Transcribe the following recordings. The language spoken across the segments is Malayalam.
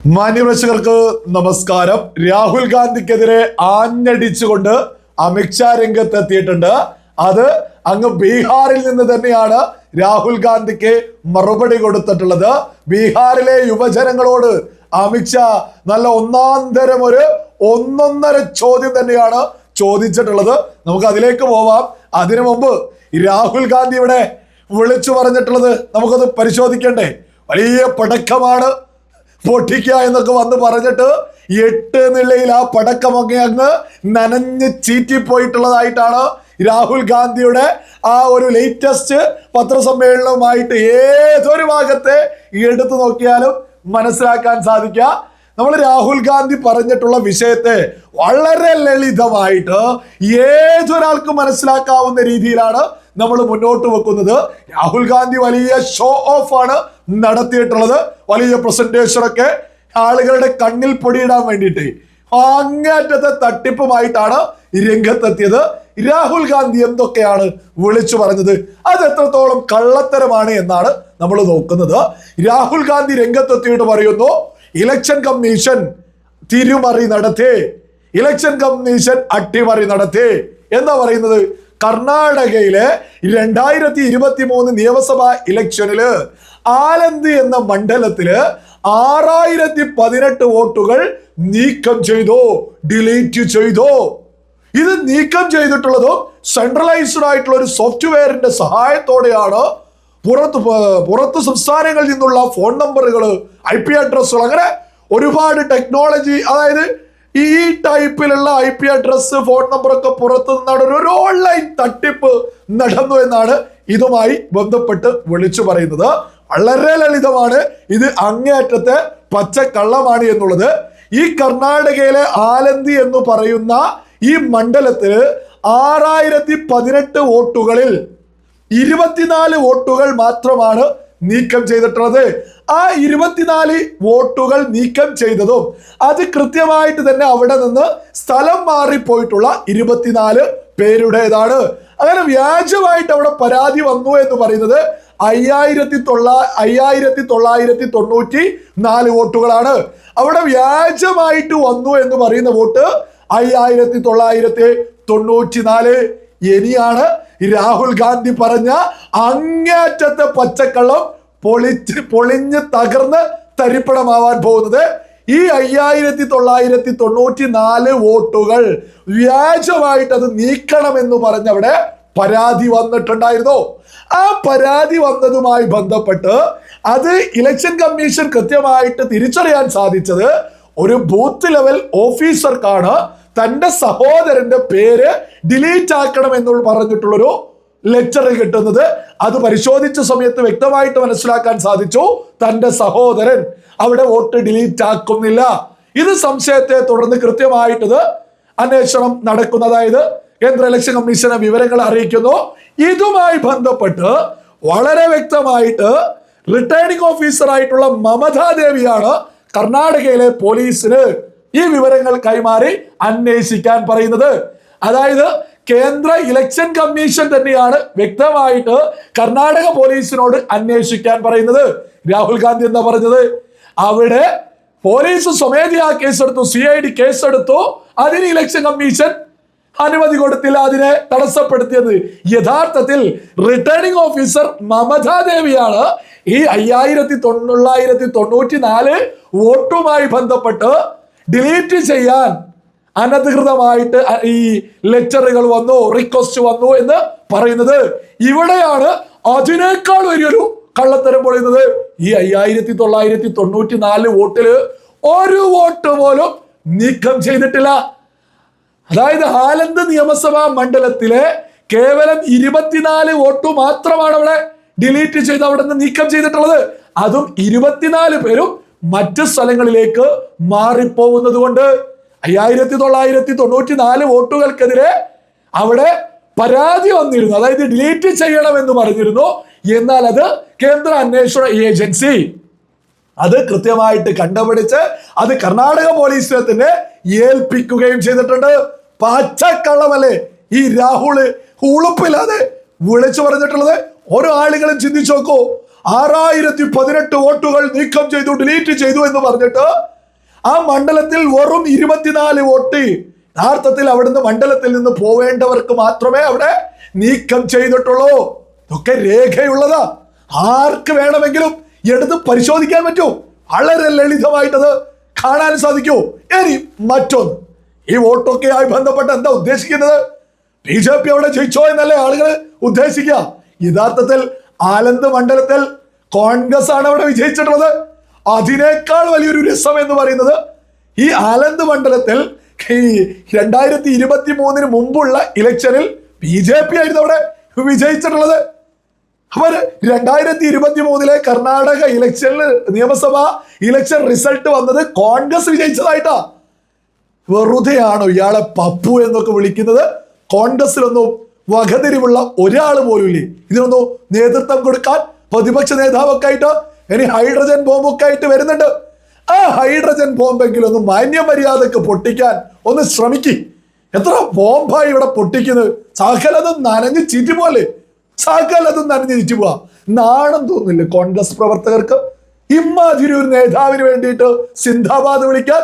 മാന്യപ്രേക്ഷകർക്ക് നമസ്കാരം. രാഹുൽ ഗാന്ധിക്കെതിരെ ആഞ്ഞടിച്ചുകൊണ്ട് അമിത്ഷാ രംഗത്തെത്തിയിട്ടുണ്ട്. അത് അങ്ങ് ബീഹാറിൽ നിന്ന് തന്നെയാണ് രാഹുൽ ഗാന്ധിക്ക് മറുപടി കൊടുത്തിട്ടുള്ളത്. ബീഹാറിലെ യുവജനങ്ങളോട് അമിത്ഷാ നല്ല ഒന്നാന്തരം തരം ഒരു ഒന്നൊന്നര ചോദ്യം തന്നെയാണ് ചോദിച്ചിട്ടുള്ളത്. നമുക്ക് അതിലേക്ക് പോവാം. അതിനു മുമ്പ് രാഹുൽ ഗാന്ധി ഇവിടെ വിളിച്ചു പറഞ്ഞിട്ടുള്ളത് നമുക്കത് പരിശോധിക്കണ്ടേ? വലിയ പടക്കമാണ് പൊട്ടിക്കുക എന്നൊക്കെ വന്ന് പറഞ്ഞിട്ട് എട്ട് നിലയിൽ ആ പടക്കമൊക്കെ അങ്ങ് നനഞ്ഞ് ചീറ്റിപ്പോയിട്ടുള്ളതായിട്ടാണ് രാഹുൽ ഗാന്ധിയുടെ ആ ഒരു ലേറ്റസ്റ്റ് പത്രസമ്മേളനവുമായിട്ട് ഏതൊരു ഭാഗത്തെ എടുത്തു നോക്കിയാലും മനസ്സിലാക്കാൻ സാധിക്കുക. നമ്മൾ രാഹുൽ ഗാന്ധി പറഞ്ഞിട്ടുള്ള വിഷയത്തെ വളരെ ലളിതമായിട്ട് ഏതൊരാൾക്കും മനസ്സിലാക്കാവുന്ന രീതിയിലാണ് നമ്മൾ മുന്നോട്ട് വെക്കുന്നത് രാഹുൽ ഗാന്ധി വലിയ ഷോ ഓഫ് ആണ് നടത്തിയിട്ടുള്ളത്. വലിയ പ്രസന്റേഷൻ ഒക്കെ ആളുകളുടെ കണ്ണിൽ പൊടിയിടാൻ വേണ്ടിയിട്ട്. അങ്ങേറ്റത്തെ തട്ടിപ്പുമായിട്ടാണ് രംഗത്തെത്തിയത്. രാഹുൽ ഗാന്ധി എന്തൊക്കെയാണ് വിളിച്ചു പറഞ്ഞത്? അത് എത്രത്തോളം കള്ളത്തരമാണ് എന്നാണ് നമ്മൾ നോക്കുന്നത്. രാഹുൽ ഗാന്ധി രംഗത്തെത്തിയിട്ട് പറയുന്നു ഇലക്ഷൻ കമ്മീഷൻ തിരുമറി നടത്തി. ഇലക്ഷൻ കമ്മീഷൻ അട്ടിമറി നടത്തി. എന്താ പറയുന്നത്? കർണാടകയിലെ രണ്ടായിരത്തി ഇരുപത്തി മൂന്ന് നിയമസഭാ ഇലക്ഷനിൽ ആലന്ത് എന്ന മണ്ഡലത്തിൽ ആറായിരത്തി പതിനെട്ട് വോട്ടുകൾ നീക്കം ചെയ്തോ ഡിലീറ്റ് ചെയ്തോ. ഇത് നീക്കം ചെയ്തിട്ടുള്ളതും സെൻട്രലൈസ്ഡ് ആയിട്ടുള്ള ഒരു സോഫ്റ്റ്വെയറിന്റെ സഹായത്തോടെയാണ് പുറത്ത് പുറത്ത് സംസ്ഥാനങ്ങളിൽ നിന്നുള്ള ഫോൺ നമ്പറുകൾ ഐ പി അഡ്രസ്സുകൾ അങ്ങനെ ഒരുപാട് ടെക്നോളജി അതായത് ഈ ടൈപ്പിലുള്ള I P address phone number ഒക്കെ പുറത്തു നിന്നാണ് ഒരു- ഓൺലൈൻ തട്ടിപ്പ് നടന്നു എന്നാണ് ഇതുമായി ബന്ധപ്പെട്ട് വിളിച്ചു പറയുന്നത്. വളരെ ലളിതമാണ്. ഇത് അങ്ങേയറ്റത്തെ പച്ചക്കള്ളമാണ് എന്നുള്ളത്. ഈ കർണാടകയിലെ ആലന്തി എന്ന് പറയുന്ന ഈ മണ്ഡലത്തിൽ ആറായിരത്തി പതിനെട്ട് വോട്ടുകളിൽ ഇരുപത്തിനാല് വോട്ടുകൾ മാത്രമാണ് നീക്കം ചെയ്തിട്ടുള്ളത്. ആ ഇരുപത്തിനാല് വോട്ടുകൾ നീക്കം ചെയ്തതും അത് കൃത്യമായിട്ട് തന്നെ അവിടെ നിന്ന് സ്ഥലം മാറിപ്പോയിട്ടുള്ള ഇരുപത്തിനാല് പേരുടേതാണ്. അങ്ങനെ വ്യാജമായിട്ട് അവിടെ പരാതി വന്നു എന്ന് പറയുന്നത് അയ്യായിരത്തി തൊള്ള അയ്യായിരത്തി തൊള്ളായിരത്തി തൊണ്ണൂറ്റി നാല് വോട്ടുകളാണ്. അവിടെ വ്യാജമായിട്ട് വന്നു എന്ന് പറയുന്ന വോട്ട് അയ്യായിരത്തി തൊള്ളായിരത്തി തൊണ്ണൂറ്റി നാല് ഇനിയാണ് രാഹുൽ ഗാന്ധി പറഞ്ഞ അങ്ങേറ്റത്തെ പച്ചക്കള്ളം പൊളിച്ച് പൊളിഞ്ഞ് തകർന്ന് തരിപ്പണമാവാൻ പോകുന്നത് ഈ അയ്യായിരത്തി തൊള്ളായിരത്തി തൊണ്ണൂറ്റി നാല് വോട്ടുകൾ വ്യാജമായിട്ട് അത് നീക്കണമെന്ന് പറഞ്ഞവിടെ പരാതി വന്നിട്ടുണ്ടായിരുന്നു. ആ പരാതി വന്നതുമായി ബന്ധപ്പെട്ട് അത് ഇലക്ഷൻ കമ്മീഷൻ കൃത്യമായിട്ട് തിരിച്ചറിയാൻ സാധിച്ചത് ഒരു ബൂത്ത് ലെവൽ ഓഫീസർക്കാണ് തന്റെ സഹോദരന്റെ പേര് ഡിലീറ്റ് ആക്കണം എന്നുള്ള പറഞ്ഞിട്ടുള്ളൊരു ലെറ്റർ കിട്ടുന്നത്. അത് പരിശോധിച്ച സമയത്ത് വ്യക്തമായിട്ട് മനസ്സിലാക്കാൻ സാധിച്ചു തന്റെ സഹോദരൻ അവിടെ വോട്ട് ഡിലീറ്റ് ആക്കുന്നില്ല. ഇത് സംശയത്തെ തുടർന്ന് കൃത്യമായിട്ടത് അന്വേഷണം നടക്കുന്ന. അതായത് കേന്ദ്ര ഇലക്ഷൻ കമ്മീഷനെ വിവരങ്ങൾ അറിയിക്കുന്നു. ഇതുമായി ബന്ധപ്പെട്ട് വളരെ വ്യക്തമായിട്ട് റിട്ടേണിംഗ് ഓഫീസർ ആയിട്ടുള്ള മമതാ ദേവിയാണ് കർണാടകയിലെ പോലീസിന് ഈ വിവരങ്ങൾ കൈമാറി അന്വേഷിക്കാൻ പറയുന്നത്. അതായത് കേന്ദ്ര ഇലക്ഷൻ കമ്മീഷൻ തന്നെയാണ് വ്യക്തമായിട്ട് കർണാടക പോലീസിനോട് അന്വേഷിക്കാൻ പറയുന്നത്. രാഹുൽ ഗാന്ധി എന്താ പറഞ്ഞത്? അവിടെ പോലീസ് സ്വമേധയാ കേസെടുത്തു സി ഐ ഡി കേസെടുത്തു. അതിന് ഇലക്ഷൻ കമ്മീഷൻ അനുമതി കൊടുത്തില്ല അതിനെ തടസ്സപ്പെടുത്തിയത്. യഥാർത്ഥത്തിൽ റിട്ടേണിംഗ് ഓഫീസർ മമതാ ദേവിയാണ്. ഈ അയ്യായിരത്തി തൊള്ളായിരത്തി തൊണ്ണൂറ്റി നാല് വോട്ടുമായി ബന്ധപ്പെട്ട് ഡിലീറ്റ് ചെയ്യാൻ അനധികൃതമായിട്ട് ഈ ലെറ്ററുകൾ വന്നു റിക്വസ്റ്റ് വന്നു എന്ന് പറയുന്നത്. ഇവിടെയാണ് അതിനേക്കാൾ വലിയൊരു കള്ളത്തരം പൊളിയുന്നത് ഈ അയ്യായിരത്തി തൊള്ളായിരത്തി തൊണ്ണൂറ്റി നാല് വോട്ടിൽ ഒരു വോട്ട് പോലും നീക്കം ചെയ്തിട്ടില്ല. അതായത് ആലന്ത് നിയമസഭാ മണ്ഡലത്തിലെ കേവലം ഇരുപത്തിനാല് വോട്ട് മാത്രമാണ് അവിടെ ഡിലീറ്റ് ചെയ്ത് അവിടെ നിന്ന് നീക്കം ചെയ്തിട്ടുള്ളത്. അതും ഇരുപത്തിനാല് പേരും മറ്റ് സ്ഥലങ്ങളിലേക്ക് മാറിപ്പോകുന്നത് കൊണ്ട് അയ്യായിരത്തി തൊള്ളായിരത്തി തൊണ്ണൂറ്റി നാല് വോട്ടുകൾക്കെതിരെ അവിടെ പരാതി വന്നിരുന്നു. അതായത് ഡിലീറ്റ് ചെയ്യണമെന്ന് പറഞ്ഞിരുന്നു. എന്നാൽ അത് കേന്ദ്ര അന്വേഷണ ഏജൻസി അത് കൃത്യമായിട്ട് കണ്ടുപിടിച്ച് അത് കർണാടക പോലീസിനെ തന്നെ ഏൽപ്പിക്കുകയും ചെയ്തിട്ടുണ്ട്. പച്ചക്കള്ളമല്ലേ ഈ രാഹുൽ ഉളുപ്പില്ലാതെ വിളിച്ചു പറഞ്ഞിട്ടുള്ളത്. ഓരോ ആളുകളും ചിന്തിച്ചു നോക്കൂ. ആറായിരത്തി പതിനെട്ട് വോട്ടുകൾ നീക്കം ചെയ്തു ഡിലീറ്റ് ചെയ്തു എന്ന് പറഞ്ഞിട്ട് ആ മണ്ഡലത്തിൽ വെറും ഇരുപത്തിനാല് വോട്ട്. യഥാർത്ഥത്തിൽ അവിടുന്ന് മണ്ഡലത്തിൽ നിന്ന് പോവേണ്ടവർക്ക് മാത്രമേ അവിടെ നീക്കം ചെയ്തിട്ടുള്ളൂ. ഇതൊക്കെ രേഖയുള്ളതാ. ആർക്ക് വേണമെങ്കിലും എടുത്ത് പരിശോധിക്കാൻ പറ്റൂ. വളരെ ലളിതമായിട്ടത് കാണാൻ സാധിക്കൂ. ഇനി മറ്റൊന്ന്. ഈ വോട്ടൊക്കെയായി ബന്ധപ്പെട്ട് എന്താ ഉദ്ദേശിക്കുന്നത്? ബി ജെ പി അവിടെ ജയിച്ചോ എന്നല്ലേ ആളുകൾ ഉദ്ദേശിക്കുക. യഥാർത്ഥത്തിൽ ആലന്ത് മണ്ഡലത്തിൽ കോൺഗ്രസ് ആണ് അവിടെ വിജയിച്ചിട്ടുള്ളത്. അതിനേക്കാൾ വലിയൊരു രസം എന്ന് പറയുന്നത് ഈ ആലന്ത് മണ്ഡലത്തിൽ ഈ രണ്ടായിരത്തി ഇരുപത്തി മൂന്നിന് മുമ്പുള്ള ഇലക്ഷനിൽ ബി ജെ പി ആയിരുന്നു അവിടെ വിജയിച്ചിട്ടുള്ളത്. അവർ രണ്ടായിരത്തി ഇരുപത്തി മൂന്നിലെ കർണാടക ഇലക്ഷനിൽ നിയമസഭാ ഇലക്ഷൻ റിസൾട്ട് വന്നത് കോൺഗ്രസ് വിജയിച്ചതായിട്ടാ. വെറുതെയാണോ ഇയാളെ പപ്പു എന്നൊക്കെ വിളിക്കുന്നത്? കോൺഗ്രസിലൊന്നും വകതിരിവുള്ള ഒരാൾ പോലും ഇല്ലേ? ഇതിനൊന്നും നേതൃത്വം കൊടുക്കാൻ പ്രതിപക്ഷ നേതാവൊക്കെ ആയിട്ട് ഇനി ഹൈഡ്രജൻ ബോംബൊക്കെ ആയിട്ട് വരുന്നുണ്ട്. ആ ഹൈഡ്രജൻ ബോംബെങ്കിലും ഒന്ന് മാന്യമര്യാദക്ക് പൊട്ടിക്കാൻ ഒന്ന് ശ്രമിക്കും. എത്ര ബോംബായി ഇവിടെ പൊട്ടിക്കുന്നത്? സകലതും നനഞ്ഞ് ചീറ്റി പോലെ. സകലതും നനഞ്ഞ് ചീറ്റി പോവാ. നാണം തോന്നില്ല കോൺഗ്രസ് പ്രവർത്തകർക്ക്? ഇമ്മാതിരി ഒരു നേതാവിന് വേണ്ടിയിട്ട് സിന്ധാബാദ് വിളിക്കാൻ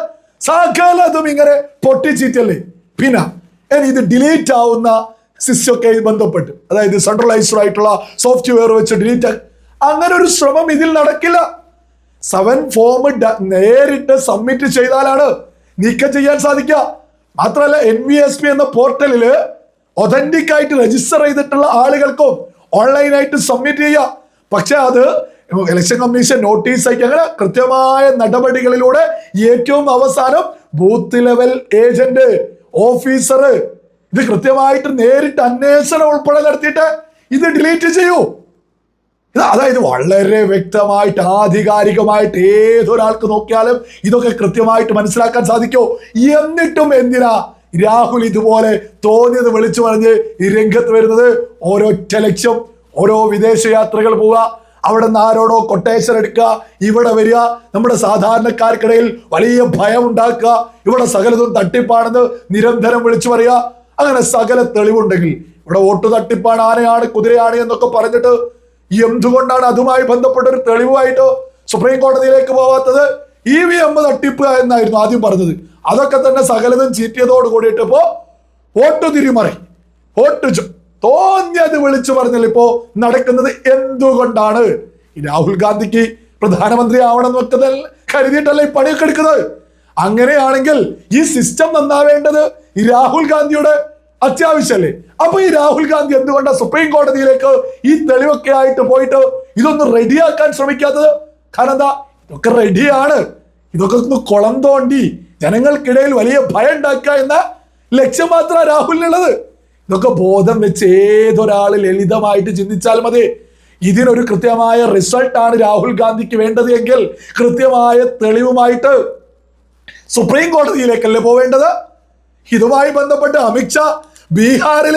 സകലതും ഇങ്ങനെ പൊട്ടിച്ചീറ്റല്ലേ? പിന്നെ ഇത് ഡിലീറ്റ് ആവുന്ന സിസ്റ്റൊക്കെ ബന്ധപ്പെട്ട്. അതായത് സെൻട്രലൈസ്ഡ് ആയിട്ടുള്ള സോഫ്റ്റ്വെയർ വെച്ച് ഡിലീറ്റ് അങ്ങനെ ഒരു ശ്രമം ഇതിൽ നടക്കില്ല. സെവൻ ഫോം നേരിട്ട് സബ്മിറ്റ് ചെയ്താലാണ് നീക്കം ചെയ്യാൻ സാധിക്കുക. മാത്രമല്ല എൻ വി എസ് പി എന്ന പോർട്ടലിൽ ഒതന്റിക് ആയിട്ട് രജിസ്റ്റർ ചെയ്തിട്ടുള്ള ആളുകൾക്കും ഓൺലൈനായിട്ട് സബ്മിറ്റ് ചെയ്യാം പക്ഷെ അത് ഇലക്ഷൻ കമ്മീഷൻ നോട്ടീസ് അയക്കുക അങ്ങനെ കൃത്യമായ നടപടികളിലൂടെ ഏറ്റവും അവസാനം ബൂത്ത് ലെവൽ ഏജന്റ് ഓഫീസർ ഇത് കൃത്യമായിട്ട് നേരിട്ട് അന്വേഷണം ഉൾപ്പെടെ നടത്തിയിട്ട് ഇത് ഡിലീറ്റ് ചെയ്യൂ. അതായത് വളരെ വ്യക്തമായിട്ട് ആധികാരികമായിട്ട് ഏതൊരാൾക്ക് നോക്കിയാലും ഇതൊക്കെ കൃത്യമായിട്ട് മനസ്സിലാക്കാൻ സാധിക്കോ. എന്നിട്ടും എന്തിനാ രാഹുൽ ഇതുപോലെ തോന്നിയത് വിളിച്ചു പറഞ്ഞ് ഈ രംഗത്ത് വരുന്നത്? ഒരൊറ്റ ലക്ഷ്യം ഓരോ വിദേശ യാത്രകൾ പോവുക അവിടെ നിന്ന് ആരോടോ കൊട്ടേഷൻ എടുക്കുക ഇവിടെ വരിക നമ്മുടെ സാധാരണക്കാർക്കിടയിൽ വലിയ ഭയം ഉണ്ടാക്കുക ഇവിടെ സകലതും തട്ടിപ്പാണെന്ന് നിരന്തരം വിളിച്ചു പറയുക. അങ്ങനെ സകല തെളിവുണ്ടെങ്കിൽ ഇവിടെ വോട്ട് തട്ടിപ്പാണ് ആനയാണ് കുതിരയാണ് എന്നൊക്കെ പറഞ്ഞിട്ട് എന്തുകൊണ്ടാണ് അതുമായി ബന്ധപ്പെട്ട ഒരു തെളിവുമായിട്ട് സുപ്രീം കോടതിയിലേക്ക് പോവാത്തത്? ഇ വി എം തട്ടിപ്പ് എന്നായിരുന്നു ആദ്യം പറഞ്ഞത്. അതൊക്കെ തന്നെ സകലതും ചീറ്റിയതോട് കൂടിയിട്ട് ഇപ്പോ വോട്ട് തിരിമറി വോട്ട് തോന്നിയത് വിളിച്ചു പറഞ്ഞാൽ ഇപ്പോ നടക്കുന്നത് എന്തുകൊണ്ടാണ്? രാഹുൽ ഗാന്ധിക്ക് പ്രധാനമന്ത്രി ആവണം എന്നൊക്കെ കരുതിയിട്ടല്ലേ ഈ പണിയൊക്കെ എടുക്കുന്നത്? അങ്ങനെയാണെങ്കിൽ ഈ സിസ്റ്റം നന്നാവേണ്ടത് ഈ രാഹുൽ ഗാന്ധിയുടെ അത്യാവശ്യമല്ലേ അപ്പൊ ഈ രാഹുൽ ഗാന്ധി എന്തുകൊണ്ടാണ് സുപ്രീം കോടതിയിലേക്ക് ഈ തെളിവൊക്കെ ആയിട്ട് പോയിട്ട് ഇതൊന്ന് റെഡിയാക്കാൻ ശ്രമിക്കാത്തത്? കാരണം എന്താ? ഇതൊക്കെ റെഡിയാണ്. ഇതൊക്കെ ഒന്ന് കുളം തോണ്ടി ജനങ്ങൾക്കിടയിൽ വലിയ ഭയം ഉണ്ടാക്കുക എന്ന ലക്ഷ്യം മാത്രമാണ് രാഹുലിനുള്ളത്. ഇതൊക്കെ ബോധം വെച്ച് ഏതൊരാൾ ലളിതമായിട്ട് ചിന്തിച്ചാൽ മതി. ഇതിനൊരു കൃത്യമായ റിസൾട്ടാണ് രാഹുൽ ഗാന്ധിക്ക് വേണ്ടത് എങ്കിൽ കൃത്യമായ തെളിവുമായിട്ട് സുപ്രീം കോടതിയിലേക്കല്ലേ പോവേണ്ടത്? ഇതുമായി ബന്ധപ്പെട്ട് അമിത്ഷാ ബീഹാറിൽ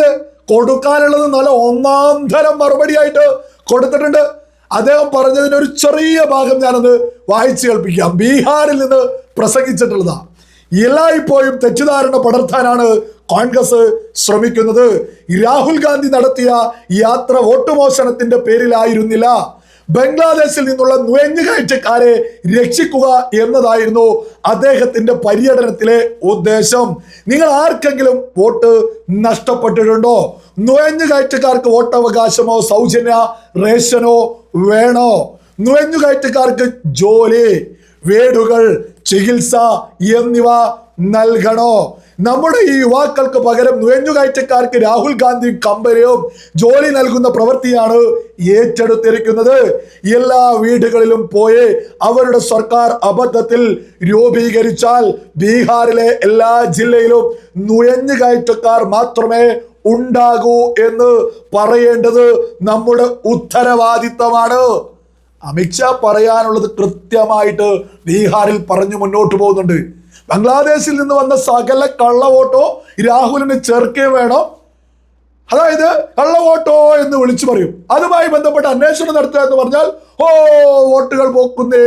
കൊടുക്കാനുള്ളത് നല്ല ഒന്നാം തരം മറുപടിയായിട്ട് കൊടുത്തിട്ടുണ്ട്. അദ്ദേഹം പറഞ്ഞതിന് ഒരു ചെറിയ ഭാഗം ഞാനത് വായിച്ചു കേൾപ്പിക്കാം. ബീഹാറിൽ നിന്ന് പ്രസംഗിച്ചിട്ടുള്ളതാ. എല്ലായ്പ്പോഴും തെറ്റിദ്ധാരണ പടർത്താനാണ് കോൺഗ്രസ് ശ്രമിക്കുന്നത്. രാഹുൽ ഗാന്ധി നടത്തിയ യാത്ര വോട്ട് മോഷണത്തിന്റെ പേരിലായിരുന്നില്ല. ബംഗ്ലാദേശിൽ നിന്നുള്ള നുഴഞ്ഞുകയറ്റക്കാരെ രക്ഷിക്കുക എന്നതായിരുന്നു അദ്ദേഹത്തിന്റെ പര്യടനത്തിലെ ഉദ്ദേശം. നിങ്ങൾ ആർക്കെങ്കിലും വോട്ട് നഷ്ടപ്പെട്ടിട്ടുണ്ടോ? നുഴഞ്ഞുകയറ്റക്കാർക്ക് വോട്ടവകാശമോ സൗജന്യ റേഷനോ വേണോ? നുഴഞ്ഞുകയറ്റക്കാർക്ക് ജോലി വീടുകൾ ചികിത്സ എന്നിവ നൽകണോ? നമ്മുടെ ഈ യുവാക്കൾക്ക് പകരം നുഴഞ്ഞുകയറ്റക്കാർക്ക് രാഹുൽ ഗാന്ധി കമ്പനിയും ജോലി നൽകുന്ന പ്രവൃത്തിയാണ് ഏറ്റെടുത്തിരിക്കുന്നത്. എല്ലാ വീടുകളിലും പോയി അവരുടെ സർക്കാർ അബദ്ധത്തിൽ രൂപീകരിച്ചാൽ ബീഹാറിലെ എല്ലാ ജില്ലയിലും നുഴഞ്ഞുകയറ്റക്കാർ മാത്രമേ ഉണ്ടാകൂ എന്ന് പറയേണ്ടത് നമ്മുടെ ഉത്തരവാദിത്തമാണ്. അമിത്ഷാ പറയാനുള്ളത് കൃത്യമായിട്ട് ബീഹാറിൽ പറഞ്ഞു മുന്നോട്ട് പോകുന്നുണ്ട്. ബംഗ്ലാദേശിൽ നിന്ന് വന്ന സകല കള്ള വോട്ടോ രാഹുലിന് ചേർക്കേ വേണം. അതായത് കള്ള വോട്ടോ എന്ന് വിളിച്ചു പറയും. അതുമായി ബന്ധപ്പെട്ട് അന്വേഷണം നടത്തുക എന്ന് പറഞ്ഞാൽ ഓ വോട്ടുകൾ പോക്കുന്നേ.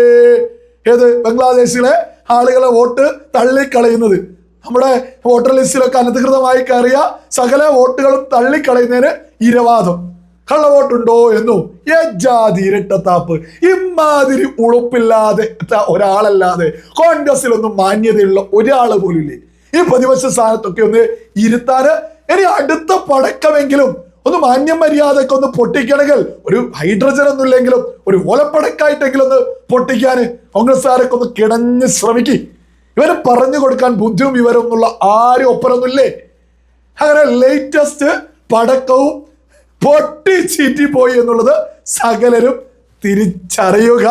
ഏത്? ബംഗ്ലാദേശിലെ ആളുകളെ വോട്ട് തള്ളിക്കളയുന്നത്. നമ്മുടെ വോട്ടർ ലിസ്റ്റിലൊക്കെ അനധികൃതമായി കയറിയ സകല വോട്ടുകളും തള്ളിക്കളയുന്നതിന് ഇരവാദം. കള്ളവോട്ടുണ്ടോ എന്നും യജാതി ഇരട്ടത്താപ്പ് ഇമാതിരി ഉളുപ്പില്ലാതെ ഒരാളല്ലാതെ കോൺഗ്രസിലൊന്നും മാന്യതയുള്ള ഒരാൾ പോലില്ലേ. ഈ പ്രതിപക്ഷ സ്ഥാനത്തൊക്കെ ഒന്ന് ഇരുത്താന് ഇനി അടുത്ത പടക്കമെങ്കിലും ഒന്ന് മാന്യം മര്യാദയ്ക്ക് ഒന്ന് പൊട്ടിക്കണമെങ്കിൽ ഒരു ഹൈഡ്രജൻ ഒന്നും ഇല്ലെങ്കിലും ഒരു ഓലപ്പടക്കായിട്ടെങ്കിലും ഒന്ന് പൊട്ടിക്കാന് കോൺഗ്രസ്സുകാരൊക്കെ ഒന്ന് കിടഞ്ഞ് ശ്രമിക്കും. ഇവരെ പറഞ്ഞു കൊടുക്കാൻ ബുദ്ധിയും വിവരമൊന്നുള്ള ആരും ഒപ്പരൊന്നുമില്ലേ അങ്ങനെ ലേറ്റസ്റ്റ് പടക്കവും പൊട്ടി ചീറ്റി പോയി എന്നുള്ളത് സകലരും തിരിച്ചറിയുക.